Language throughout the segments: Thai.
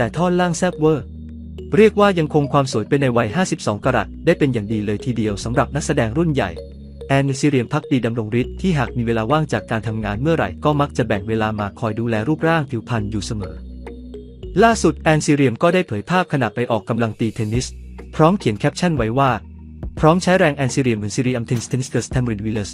แต่ท่อนล่างแซบเวอร์ เรียกว่ายังคงความสวยเป็นในวัย 52 กรัตได้เป็นอย่างดีเลยทีเดียวสำหรับนักแสดงรุ่นใหญ่ แอนซิเรียมพักดีดำรงฤทธิ์ที่หากมีเวลาว่างจากการทำงานเมื่อไหร่ก็มักจะแบ่งเวลามาคอยดูแลรูปร่างผิวพรรณอยู่เสมอ ล่าสุดแอนซิเรียมก็ได้เผยภาพขณะไปออกกำลังตีเทนนิส พร้อมเขียนแคปชั่นไว้ว่า พร้อมใช้แรงแอนซิเรียมเหมือนซิเรียมทินสเทนสเกอร์สแทมรินวิลเลส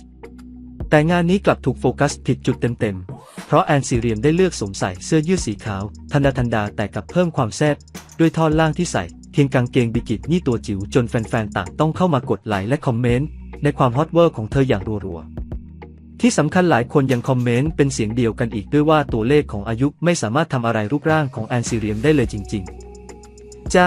แต่งานนี้กลับถูกโฟกัสผิดจุดเต็มๆ เพราะแอนซิเรียมได้เลือกสวมใส่เสื้อยืดสีขาว ทันดาทันดาแต่กลับเพิ่มความแซ่บด้วยท่อนล่างที่ใส่เพียงกางเกงบิกินี่ตัวจิ๋วจนแฟนๆ ต่างต้องเข้ามากดไลค์และคอมเมนต์ในความฮอตเวอร์ของเธออย่างรัวๆที่สำคัญหลายคนยังคอมเมนต์เป็นเสียงเดียวกันอีกด้วยว่าตัวเลขของอายุไม่สามารถทำอะไรรูปร่างของแอนซิเรียมได้เลยจริง ๆ จ้า